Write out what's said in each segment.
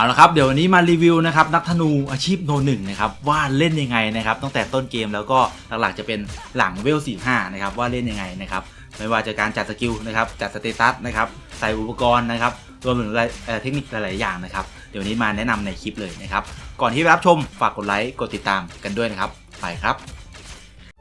เอาละครับเดี๋ยววันนี้มารีวิวนะครับนักธนูอาชีพโนหนึ่งนะครับว่าเล่นยังไงนะครับตั้งแต่ต้นเกมแล้วก็หลักๆจะเป็นหลังเวล45นะครับว่าเล่นยังไงนะครับไม่ว่าจะการจัดสกิลนะครับจัดสเตตัสนะครับใส่อุปกรณ์นะครับรวมถึงเทคนิคหลายๆอย่างนะครับเดี๋ยววนนี้มาแนะนำในคลิปเลยนะครับก่อนที่ไปรับชมฝากกดไลค์กดติดตามกันด้วยนะครับไปครับ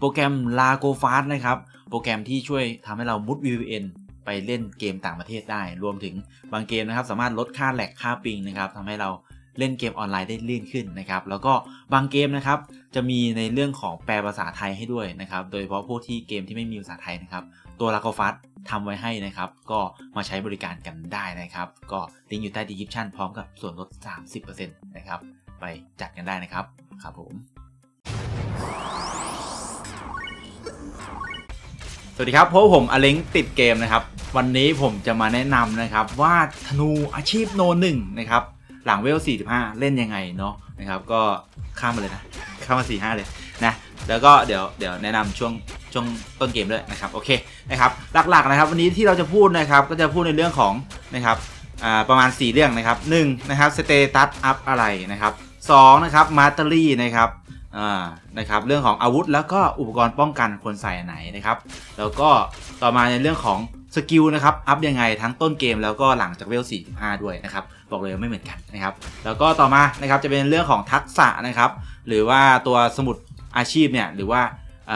โปรแกรม Lago Fast นะครับ โปรแกรมที่ช่วยทำให้เรามุด VPN ไปเล่นเกมต่างประเทศได้ รวมถึงบางเกมนะครับ สามารถลดค่าแหลกค่าปิงนะครับทำให้เราเล่นเกมออนไลน์ได้ลื่นขึ้นนะครับ แล้วก็บางเกมนะครับ จะมีในเรื่องของแปลภาษาไทยให้ด้วยนะครับ โดยเฉพาะพวกที่เกมที่ไม่มีภาษาไทยนะครับ ตัว Lago Fast ทำไว้ให้นะครับ ก็มาใช้บริการกันได้นะครับ ก็ลิงก์อยู่ใต้ description พร้อมกับส่วนลด 30%นะครับ ไปจัดกันได้นะครับ ครับผม สวัสดีครับพบผมอเล้งติดเกมนะครับ วันนี้ผมจะมาแนะนำนะครับว่าธนูอาชีพโนหนึ่งนะครับหลังเวล 45 เล่นยังไงเนาะนะครับก็ข้ามมาเลยนะ ข้ามมา 45 เลยนะแล้วก็เดี๋ยวเดี๋ยวแนะนำช่วงช่วงต้นเกมด้วยนะครับโอเคนะครับหลักๆนะครับ วันนี้ที่เราจะพูดนะครับก็จะพูดในเรื่องของนะครับประมาณ 4 เรื่องนะครับ1นะครับสเตตัสอัพอะไรนะครับ2นะครับมาตอรี่นะครับ นะครับเรื่องของอาวุธแล้วก็อุปกรณ์ป้องกันควรใส่ไหนนะครับ แล้วก็ต่อมาในเรื่องของสกิลนะครับอัพยังไงทั้งต้นเกมแล้วก็หลังจากเวล 45 ด้วยนะครับบอกเลยไม่เหมือนกันนะครับ แล้วก็ต่อมานะครับจะเป็นเรื่องของทักษะนะครับ หรือว่าตัวสมุดอาชีพเนี่ยหรือว่า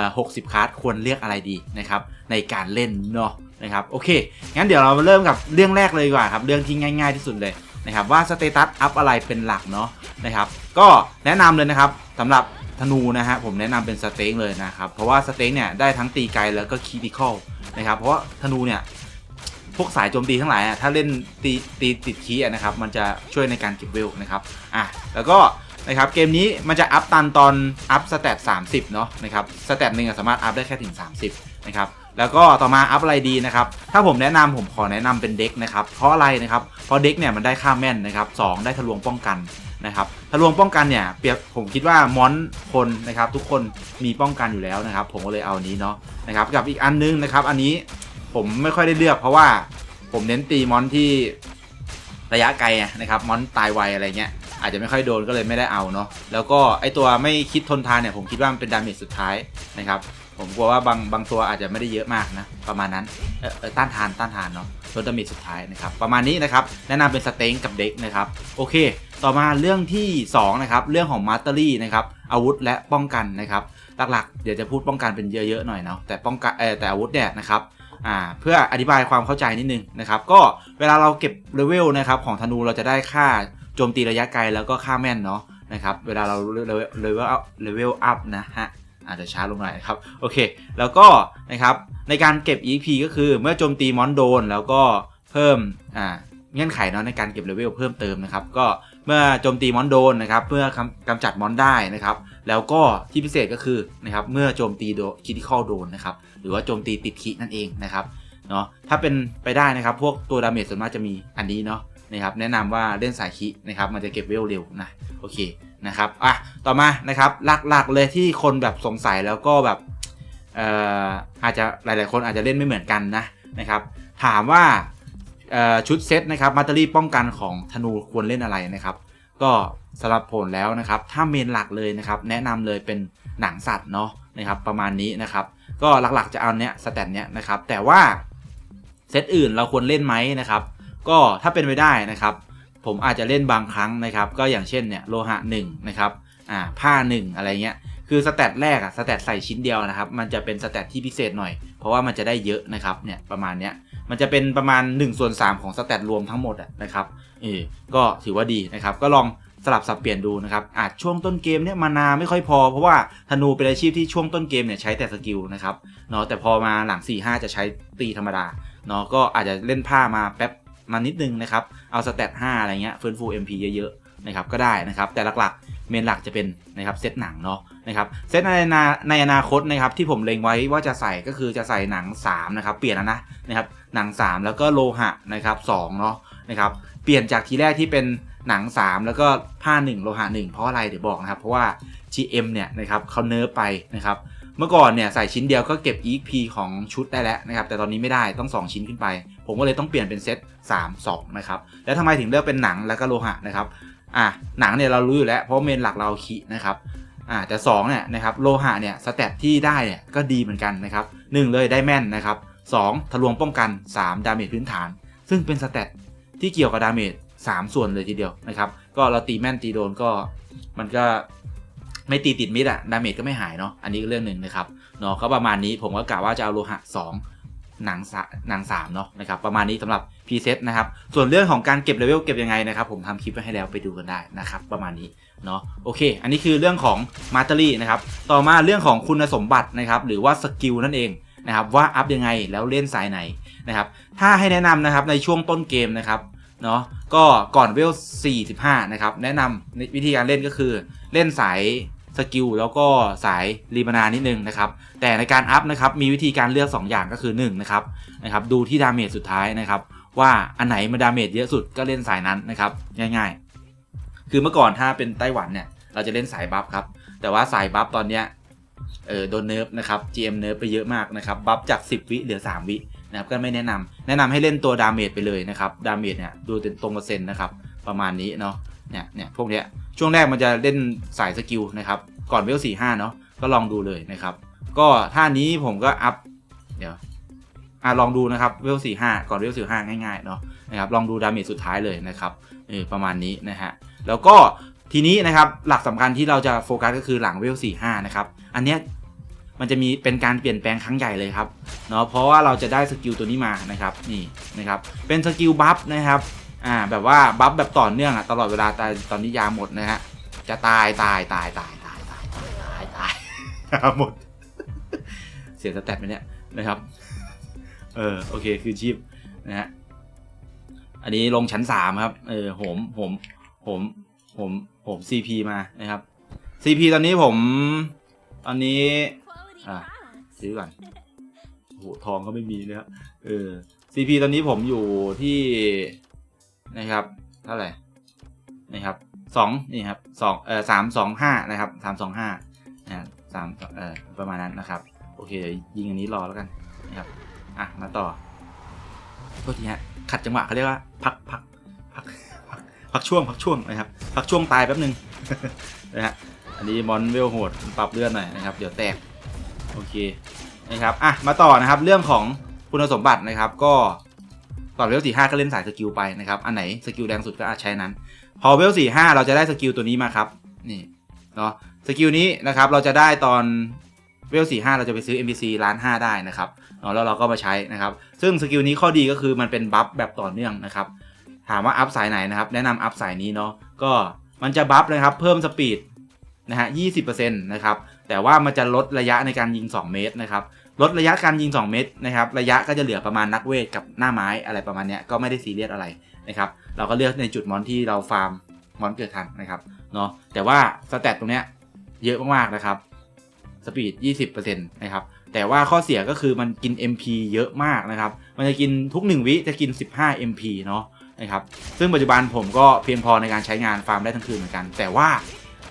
60 คาร์ดควรเรียกอะไรดีนะครับในการเล่นเนาะนะครับโอเค งั้นเดี๋ยวเรามาเริ่มกับเรื่องแรกเลยดีกว่าครับเรื่องที่ง่าย ๆที่สุดเลยนะครับว่าสเตตัสอัพอะไรเป็นหลักเนาะนะครับก็แนะนำเลยนะครับสำหรับ ธนูนะฮะผมแนะนำเป็นสเต็งเลยนะครับ เพราะว่าสเต็งเนี่ยได้ทั้งตีไกลแล้วก็คีติคอลนะครับ เพราะว่าธนูเนี่ยพวกสายโจมตีทั้งหลายอะถ้าเล่นตีตีติดคีนะครับ มันจะช่วยในการเก็บเวลนะครับอะแล้วก็นะครับเกมนี้มันจะอัพตันตอนอัพสเตต30 เนาะนะครับสเตตหนึ่งสามารถอัพได้แค่ถึง 30 นะครับแล้วก็ต่อมาอัพอะไรดีนะครับ ถ้าผมแนะนำผมขอแนะนำเป็นเด็กนะครับ เพราะอะไรนะครับ เพราะเด็กเนี่ยมันได้ค่าแม่นนะครับสองได้ทะลวงป้องกัน นะครับทะลวงป้องกันเนี่ยเปรียบผมคิดว่ามอนคนนะครับ ทุกคนมีป้องกันอยู่แล้วนะครับ ผมก็เลยเอานี้เนาะนะครับกับอีกอันนึงนะครับ อันนี้ผมไม่ค่อยได้เลือกเพราะว่าผมเน้นตีมอนที่ระยะไกลนะครับมอนตายไวอะไรเงี้ยอาจจะไม่ค่อยโดนก็เลยไม่ได้เอาเนาะแล้วก็ไอตัวไม่คิดทนทานเนี่ยผมคิดว่ามันเป็นดาเมจสุดท้ายนะครับผมกลัวว่าบางบางตัวอาจจะไม่ได้เยอะมากนะประมาณนั้นเออต้านทานต้านทานเนาะลดดาเมจสุดท้ายนะครับประมาณนี้นะครับแนะนำเป็นสเต็งกับเด็กนะครับโอเค ต่อมาเรื่องที่ 2 นะครับ เรื่องของมาสเตอรี่นะครับอาวุธและป้องกันนะครับ หลักๆ เดี๋ยวจะพูดป้องกันเป็นเยอะๆหน่อยเนาะแต่ป้องกันแต่อาวุธเนี่ยนะครับเพื่ออธิบายความเข้าใจนิดนึงนะครับ ก็เวลาเราเก็บเลเวลนะครับของธนูเราจะได้ค่าโจมตีระยะไกลแล้วก็ค่าแม่นเนาะนะครับเวลาเราเลเวลเลเวลอัพนะฮะอาจจะช้าลงหน่อยครับโอเค แล้วก็นะครับในการเก็บ EP ก็คือเมื่อโจมตีมอนโดน แล้วก็เพิ่มเงื่อนไขเนาะในการเก็บเลเวลเพิ่มเติมนะครับ ก็ เมื่อโจมตีมอนโดนนะครับเพื่อกำกำจัดมอนได้นะครับ แล้วก็ที่พิเศษก็คือนะครับเมื่อโจมตีโดคิติคอลโดนนะครับ หรือว่าโจมตีติดคินั่นเองนะครับเนาะถ้าเป็นไปได้นะครับ พวกตัวดาเมจส่วนมากจะมีอันนี้เนาะนะครับแนะนำว่าเล่นสายคินะครับ มันจะเก็บเวลเร็วนะโอเคนะครับอะต่อมานะครับหลักๆเลยที่คนแบบสงสัยแล้วก็แบบเอ่ออาจจะหลายๆคนอาจจะเล่นไม่เหมือนกันนะนะครับ ถามว่า ชุดเซตนะครับมาตเตอรี่ป้องกันของธนูควรเล่นอะไรนะครับ ก็สำหรับผลแล้วนะครับ ถ้าเมนหลักเลยนะครับ แนะนำเลยเป็นหนังสัตว์เนาะนะครับ ประมาณนี้นะครับ ก็หลักๆจะเอาเนี้ยสแตทเนี้ยนะครับ แต่ว่าเซตอื่นเราควรเล่นไหมนะครับ ก็ถ้าเป็นไปได้นะครับ ผมอาจจะเล่นบางครั้งนะครับ ก็อย่างเช่นเนี่ยโลหะ1นะครับอ่าผ้า 1 อะไรเงี้ยคือสแตทแรกอะสแตทใส่ชิ้นเดียวนะครับ มันจะเป็นสแตทที่พิเศษหน่อย ราะว่ามันจะได้เยอะนะครับเนี่ยประมาณเนี้ยมันจะเป็นประมาณ1ส่วน3ของสแตทรวมทั้งหมดอะนะครับเออก็ถือว่าดีนะครับก็ลองสลับสับเปลี่ยนดูนะครับอาจช่วงต้นเกมเนี่ยมานาไม่ค่อยพอ เพราะว่าธนูเป็นอาชีพที่ช่วงต้นเกมเนี่ยใช้แต่สกิลนะครับเนาะแต่พอมาหลัง 4-5 จะใช้ตีธรรมดาเนาะก็อาจจะเล่นผ้ามาแป๊บมานิดนึงนะครับเอาสเตต5อะไรเงี้ยฟื้นฟู MP เยอะๆนะครับก็ได้นะครับแต่หลักๆ เมนหลักจะเป็นนะครับเซตหนังเนาะนะครับเซตในนาในอนาคตนะครับที่ผมเล็งไว้ว่าจะใส่ก็คือจะใส่หนัง3นะครับเปลี่ยนแล้วนะนะครับหนัง 3 แล้วก็โลหะนะครับ2เนาะนะครับเปลี่ยนจากทีแรกที่เป็นหนัง 3 แล้วก็ผ้า1โลหะ1เพราะอะไรเดี๋ยวบอกนะครับเพราะว่า GM เนี่ยนะครับเขาเนิร์ฟไปนะครับเมื่อก่อนเนี่ยใส่ชิ้นเดียวก็เก็บ E.P. ของชุดได้แล้วนะครับแต่ตอนนี้ไม่ได้ต้อง 2 ชิ้นขึ้นไป ผมก็เลยต้องเปลี่ยนเป็นเซต3 2นะครับแล้วทำไมถึงเลือกเป็นหนังแล้วก็โลหะนะครับ อะหนังเนี่ยเรารู้อยู่แล้วเพราะเมนหลักเราคีนะครับอ่าแต่2เนี่ยนะครับโลหะเนี่ยสเตตที่ได้เนี่ยก็ดีเหมือนกันนะครับหนึ่งเลยได้แม่นนะครับสองทะลวงป้องกัน 3 ดาเมจพื้นฐาน ซึ่งเป็นสเตตที่เกี่ยวกับดาเมจ3ส่วนเลยทีเดียวนะครับก็เราตีแม่นตีโดนก็มันก็ไม่ตีติดมิดอะดาเมจก็ไม่หายเนาะอันนี้ก็เรื่องหนึ่งนะครับเนาะก็ประมาณนี้ผมก็กะว่าจะเอาโลหะ 2 หนังสะหนัง3เนาะนะครับประมาณนี้สำหรับพรีเซตนะครับ ส่วนเรื่องของการเก็บเลเวลเก็บยังไงนะครับ ผมทำคลิปไว้ให้แล้วไปดูกันได้นะครับ ประมาณนี้เนาะโอเค อันนี้คือเรื่องของมาต e รี่นะครับ ต่อมาเรื่องของคุณสมบัตินะครับ หรือว่าสกิลนั่นเองนะครับว่าอัพยังไงแล้วเล่นสายไหนนะครับ ถ้าให้แนะนำนะครับในช่วงต้นเกมนะครับเนาะก็ก่อนเวล 45 นะครับ แนะนำวิธีการเล่นก็คือเล่นสาย สกิลแล้วก็สายรีมานานิดนึงนะครับ แต่ในการอัพนะครับมีวิธีการเลือก 2 อย่างก็คือ1นะครับนะครับดูที่ดาเมจสุดท้ายนะครับ ว่าอันไหนมันดาเมจเยอะสุดก็เล่นสายนั้นนะครับ ง่ายๆ คือเมื่อก่อนถ้าเป็นไต้หวันเนี่ยเราจะเล่นสายบัฟครับ แต่ว่าสายบัฟตอนเนี้ยเออโดนเนิร์ฟนะครับ GM เนิร์ฟไปเยอะมากนะครับบัฟจาก 10 วิเหลือ 3 วินะครับก็ไม่แนะนำแนะนำให้เล่นตัวดาเมจไปเลยนะครับดาเมจเนี่ยดูเป็นตรงเปอร์เซ็นต์นะครับประมาณนี้เนาะ เนี่ยเนี่ยพวกเนี้ยช่วงแรกมันจะเล่นสายสกิลนะครับ ก่อนเวลสี่ห้าเนาะก็ลองดูเลยนะครับ ก็ท่านี้ผมก็อัพเดี๋ยวอะลองดูนะครับเวลสี่ห้าก่อนเวลสี่ห้าง่ายๆเนาะนะครับลองดูดาเมจสุดท้ายเลยนะครับเออประมาณนี้นะฮะแล้วก็ทีนี้นะครับหลักสำคัญที่เราจะโฟกัสก็คือหลังเวลสี่ห้านะครับอันเนี้ยมันจะมีเป็นการเปลี่ยนแปลงครั้งใหญ่เลยครับเนาะเพราะว่าเราจะได้สกิลตัวนี้มานะครับนี่นะครับเป็นสกิลบัฟนะครับ อ่าแบบว่าบัฟแบบต่อเนื่องอะตลอดเวลาแต่ตอนนี้ยาหมดนะฮะจะตายตายตายตายตายตายตายหมด เสียสแตทไหมเนี่ยนะครับ เออโอเคคือชีพนะฮะอันนี้ลงชั้นสามครับเออผมผมผมผมผมซีพีมานะครับซีพีตอนนี้ผม ตอนนี้อะซื้อก่อนโอ้โหทองก็ไม่มีนะครับเออซีพีตอนนี้ผมอยู่ที่ นะครับเท่าไหร่นะครับสองนี่ครับสองเอ่อสามสองห้านะครับสามสองห้านะสามเอ่อประมาณนั้นนะครับ โอเคเดี๋ยวยิงอันนี้รอแล้วกันนะครับอะมาต่อโทษทีฮะขัดจังหวะเขาเรียกว่าพักพักพักพักพักช่วงพักช่วงนะครับ พักช่วงตายแป๊บนึงนะฮะอันนี้มอนเวลโหดปรับเลือดหน่อยนะครับ เดี๋ยวแตกโอเคนะครับอะมาต่อนะครับเรื่องของคุณสมบัตินะครับ ก็ ก่อนเวลสี่ห้าก็เล่นสายสกิลไปนะครับ อันไหนสกิลแรงสุดก็อาจใช้นั้น พอเวลสี่ห้าเราจะได้สกิลตัวนี้มาครับ นี่เนาะ สกิลนี้นะครับเราจะได้ตอนเวลสี่ห้าเราจะไปซื้อ NPC ล้านห้าได้นะครับเนาะแล้วเราก็มาใช้นะครับ ซึ่งสกิลนี้ข้อดีก็คือมันเป็นบัฟแบบต่อเนื่องนะครับ ถามว่าอัพสายไหนนะครับ แนะนำอัพสายนี้เนาะ ก็มันจะบัฟนะครับ เพิ่มสปีดนะฮะยี่สิบเปอร์เซ็นต์นะครับ แต่ว่ามันจะลดระยะในการยิง 2 เมตรนะครับ ลดระยะการยิง 2 เมตรนะครับ ระยะก็จะเหลือประมาณนักเวทกับหน้าไม้อะไรประมาณเนี้ยก็ไม่ได้ซีเรียสอะไรนะครับ เราก็เลือกในจุดมอนที่เราฟาร์มมอนเกิดทันนะครับเนาะแต่ว่าสแตทตรงเนี้ยเยอะมากๆนะครับสปีด 20%นะครับ แต่ว่าข้อเสียก็คือมันกิน MP เยอะมากนะครับ มันจะกินทุก 1 วิจะกิน 15 MP เนาะนะครับ ซึ่งปัจจุบันผมก็เพียงพอในการใช้งานฟาร์มได้ทั้งคืนเหมือนกัน แต่ว่า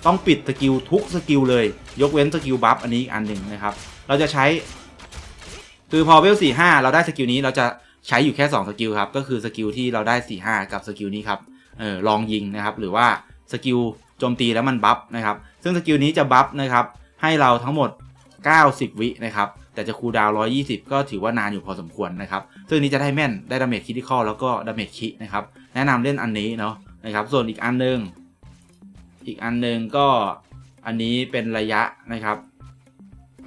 ต้องปิดสกิลทุกสกิลเลย ยกเว้นสกิลบัฟอันนี้อีกอันหนึ่งนะครับ เราจะใช้ คือพอเวลสี่ห้าเราได้สกิลนี้เราจะใช้อยู่แค่ 2 สกิลครับ ก็คือสกิลที่เราได้4 5กับสกิลนี้ครับเออลองยิงนะครับ หรือว่าสกิลโจมตีแล้วมันบัฟนะครับ ซึ่งสกิลนี้จะบัฟนะครับ ให้เราทั้งหมด 90 วินะครับ แต่จะคูลดาวน์120ก็ถือว่านานอยู่พอสมควรนะครับ ซึ่งนี้จะได้แม่นได้ดาเมจคิทิคอลแล้วก็ดาเมจคินะครับ แนะนำเล่นอันนี้เนาะนะครับ ส่วนอีกอันหนึง อีกอันหนึงก็อันนี้เป็นระยะนะครับ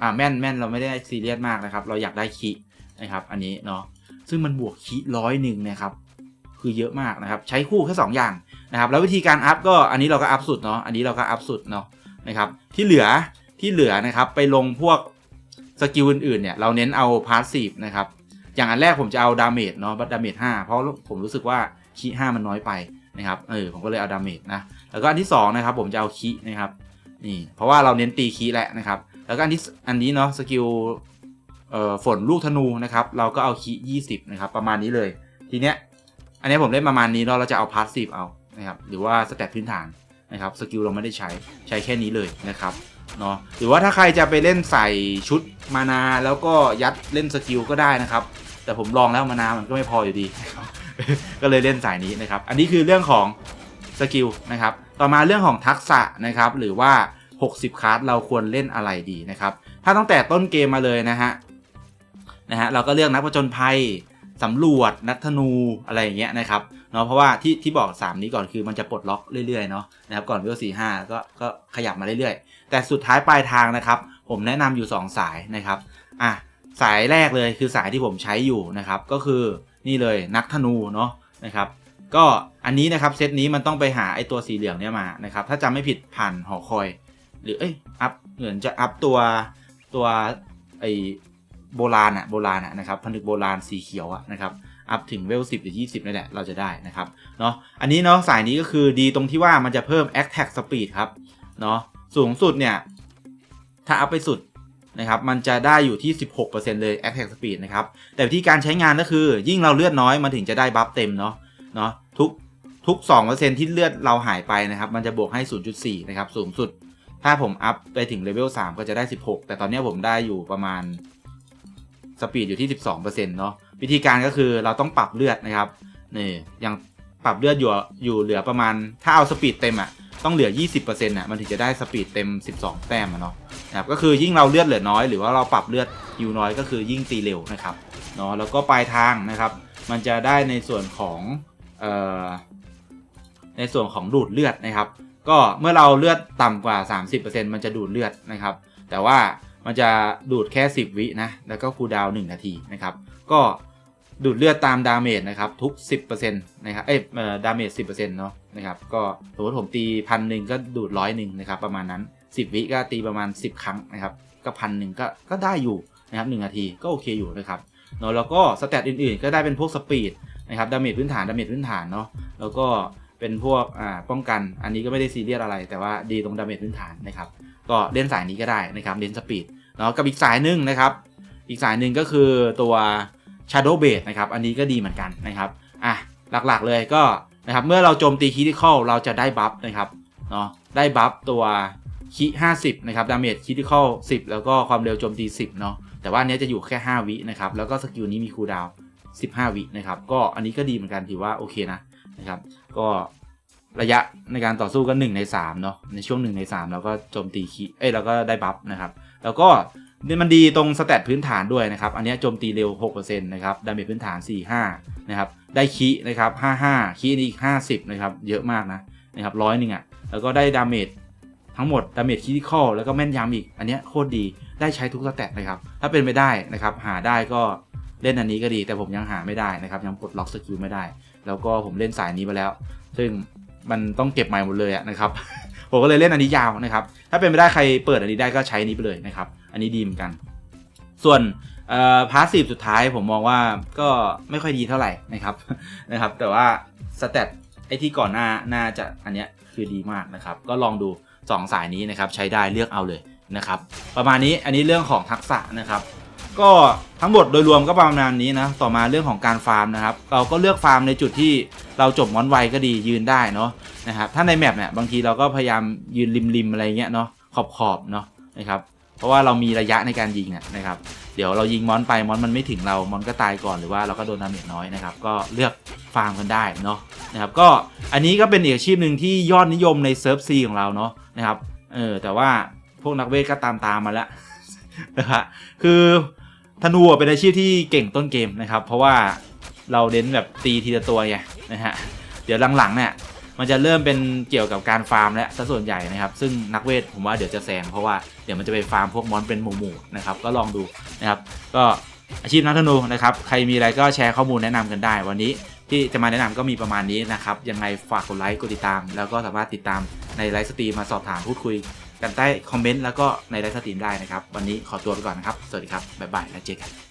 อ่าแม่นแม่นเราไม่ได้ซีเรียสมากนะครับ เราอยากได้คินะครับ อันนี้เนาะซึ่งมันบวกคิร้อยหนึ่งนะครับ คือเยอะมากนะครับ ใช้คู่แค่สองอย่างนะครับ แล้ววิธีการอัพก็อันนี้เราก็อัพสุดเนาะอันนี้เราก็อัพสุดเนาะนะครับที่เหลือที่เหลือนะครับไปลงพวกสกิลอื่นๆเนี่ยเราเน้นเอาพาสซีฟนะครับอย่างอันแรกผมจะเอาดาเมจเนาะดาเมจห้าเพราะผมรู้สึกว่าคีห้ามันน้อยไปนะครับเออผมก็เลยเอาดาเมจนะแแล้วก็อันที่สองนะครับผมจะเอาคีนะครับ นี่เพราะว่าเราเน้นตีคีแหละนะครับ แล้วก็อันที่อันนี้เนาะสกิลเอ่อฝนลูกธนูนะครับ เราก็เอาคียี่สิบนะครับ ประมาณนี้เลย ทีเนี้ยอันนี้ผมเล่นประมาณนี้เนาะเราจะเอาพาสซีฟเอานะครับหรือว่าสเตตพื้นฐานนะครับสกิลเราไม่ได้ใช้ใช้แค่นี้เลยนะครับเนาะหรือว่าถ้าใครจะไปเล่นใส่ชุดมานาแล้วก็ยัดเล่นสกิลก็ได้นะครับ แต่ผมลองแล้วมานามันก็ไม่พออยู่ดี ก็เลยเล่นสายนี้นะครับ อันนี้คือเรื่องของสกิลนะครับ ต่อมาเรื่องของทักษะนะครับหรือว่า 60 คาร์ดเราควรเล่นอะไรดีนะครับ ถ้าตั้งแต่ต้นเกมมาเลยนะฮะนะฮะเราก็เลือกนักผจญภัยสำรวจนักธนูอะไรอย่างเงี้ยนะครับเนาะเพราะว่าที่ที่บอก 3 นี้ก่อนคือมันจะปลดล็อกเรื่อยๆเนาะนะครับก่อนเวสี่ห้าก็ก็ขยับมาเรื่อยๆ แต่สุดท้ายปลายทางนะครับ ผมแนะนำอยู่ 2 สายนะครับอะสายแรกเลยคือสายที่ผมใช้อยู่นะครับ ก็คือนี่เลยนักธนูเนาะนะครับ ก็อันนี้นะครับเซตนี้มันต้องไปหาไอตัวสีเหลืองเนี่ยมานะครับ ถ้าจำไม่ผิดผ่านหอคอย หรือเอ้ยอัพเหมือนจะอัพตัวตัวไอโบราณอะโบราณอะนะครับผนึกโบราณสีเขียวอะนะครับอัพถึงเวล10หรือ20นี่แหละเราจะได้นะครับเนาะอันนี้เนาะสายนี้ก็คือดีตรงที่ว่ามันจะเพิ่ม Attack Speed ครับเนาะสูงสุดเนี่ย ถ้าอัพไปสุดนะครับมันจะได้อยู่ที่ 16%เลย Attack Speed นะครับ แต่วิธีการใช้งานก็คือยิ่งเราเลือดน้อยมันถึงจะได้บัฟเต็มเนาะ เนาะทุกทุก 2%ที่เลือดเราหายไปนะครับ มันจะบวกให้ 0.4 นะครับ สูงสุด ถ้าผมอัพไปถึงเลเวล 3 ก็จะได้ 16 แต่ตอนนี้ผมได้อยู่ประมาณ สปีดอยู่ที่ 12%เนาะ วิธีการก็คือเราต้องปรับเลือดนะครับ นี่ยังปรับเลือดอยู่อยู่เหลือประมาณ ถ้าเอาสปีดเต็มอะต้องเหลือ 20%อะ มันถึงจะได้สปีดเต็ม 12 แต้มอะเนาะนะครับ ก็คือยิ่งเราเลือดเหลือน้อย หรือว่าเราปรับเลือดฮิวน้อยก็คือยิ่งตีเร็วนะครับ เนาะ แล้วก็ปลายทางนะครับ มันจะได้ในส่วนของ ในส่วนของดูดเลือดนะครับ ก็เมื่อเราเลือดต่ำกว่า 30%มันจะดูดเลือดนะครับ แต่ว่ามันจะดูดแค่ 10 วินะแล้วก็คูลดาวน์1นาทีนะครับ ก็ดูดเลือดตามดาเมจนะครับทุก 10%นะครับเอ้ยเอ่อดาเมจ10%เนาะนะครับก็สมมติผมตีพันหนึ่งก็ดูดร้อยหนึ่งนะครับประมาณนั้น 10 วิก็ตีประมาณ 10 ครั้งนะครับก็พันหนึ่งก็ก็ได้อยู่นะครับ1นาทีก็โอเคอยู่นะครับเนาะแล้วก็สเตตอื่นๆ ก็ได้เป็นพวกสปีด นะครับดาเมจพื้นฐานดาเมจพื้นฐานเนาะแล้วก็เป็นพวกอ่าป้องกันอันนี้ก็ไม่ได้ซีเรียสอะไร แต่ว่าดีตรงดาเมจพื้นฐานนะครับก็เล่นสายนี้ก็ได้นะครับเล่นสปีดเนาะกับอีกสายหนึ่งนะครับ อีกสายหนึ่งก็คือตัว Shadow b a s e นะครับอันนี้ก็ดีเหมือนกันนะครับอะหลักๆเลยก็นะครับเมื่อเราโจมตีคิทิคอลเราจะได้บัฟนะครับเนาะได้บัฟตัวคิ50นะครับดาเมจคิทิคอล10 แล้วก็ความเร็วโจมตี 10เนาะแต่ว่าอันเนี้ยจะอยู่แค่ 5 วินะครับแล้วก็สกิลนี้มีคูลดาวน์ 15 วินะครับ ก็อันนี้ก็ดีเหมือนกันถือว่าโอเคนะนะครับ ก็ระยะในการต่อสู้ก็1ใน3เนาะในช่วง1ใน3เราก็โจมตีคิเอ้ยเราก็ได้บัฟนะครับ แล้วก็นี่มันดีตรงสเตตพื้นฐานด้วยนะครับ อันนี้โจมตีเร็ว 6%นะครับ ดาเมจพื้นฐาน 45 นะครับ ได้คีนะครับ 55 คีนี่อีก 50 นะครับ เยอะมากนะนะครับร้อยหนึ่งอะ แล้วก็ได้ดาเมจทั้งหมด ดาเมจคิทิคอลแล้วก็แม่นยำอีก อันนี้โคตรดี ได้ใช้ทุกสเตตนะครับ ถ้าเป็นไปได้นะครับ หาได้ก็ เล่นอันนี้ก็ดี แต่ผมยังหาไม่ได้นะครับ ยังปลดล็อกสกิลไม่ได้ แล้วก็ผมเล่นสายนี้ไปแล้ว ซึ่งมันต้องเก็บใหม่หมดเลยอะนะครับ ผมก็เลยเล่นอันนี้ยาวนะครับ ถ้าเป็นไปได้ใครเปิดอันนี้ได้ก็ใช้อันนี้ไปเลยนะครับ อันนี้ดีเหมือนกัน ส่วนพาสซีฟสุดท้ายผมมองว่าก็ไม่ค่อยดีเท่าไหร่นะครับนะครับ แต่ว่าสเตตไอที่ก่อนหน้าน่าจะอันเนี้ยคือดีมากนะครับ ก็ลองดู 2 สายนี้นะครับใช้ได้เลือกเอาเลยนะครับ ประมาณนี้อันนี้เรื่องของทักษะนะครับ ก็ทั้งหมดโดยรวมก็ประมาณนี้นะ ต่อมาเรื่องของการฟาร์มนะครับ เราก็เลือกฟาร์มในจุดที่เราจบมอนไวก็ดียืนได้เนาะนะครับถ้าในแมปเนี่ยบางทีเราก็พยายามยืนริมๆอะไรเงี้ยเนาะขอบขอบๆเนาะนะครับเพราะว่าเรามีระยะในการยิงนะครับเดี๋ยวเรายิงมอนไปมอนมันไม่ถึงเรามอนก็ตายก่อนหรือว่าเราก็โดนดาเมจน้อยนะครับก็เลือกฟาร์มกันได้เนาะนะครับก็อันนี้ก็เป็นอีกอาชีพหนึ่งที่ยอดนิยมในเซิร์ฟซีของเราเนาะนะครับเออแต่ว่าพวกนักเวทก็ตามตามมาแล้วนะฮะคือ ธนูเป็นอาชีพที่เก่งต้นเกมนะครับ เพราะว่าเราเน้นแบบตีทีละตัวไงนะฮะเดี๋ยวหลังๆเนี่ยมันจะเริ่มเป็นเกี่ยวกับการฟาร์มและซะส่วนใหญ่นะครับ ซึ่งนักเวทผมว่าเดี๋ยวจะแซงเพราะว่าเดี๋ยวมันจะไปฟาร์มพวกมอนเป็นหมู่ๆนะครับก็ลองดูนะครับ ก็อาชีพนักธนูนะครับ ใครมีอะไรก็แชร์ข้อมูลแนะนำกันได้ วันนี้ที่จะมาแนะนำก็มีประมาณนี้นะครับ ยังไงฝากกดไลค์กดติดตาม แล้วก็สามารถติดตามในไลฟ์สตรีมมาสอบถามพูดคุย กันใต้คอมเมนต์แล้วก็ในไลฟ์สตรีมได้นะครับ วันนี้ขอตัวไปก่อนนะครับ สวัสดีครับ บ๊ายบาย แล้วเจอกัน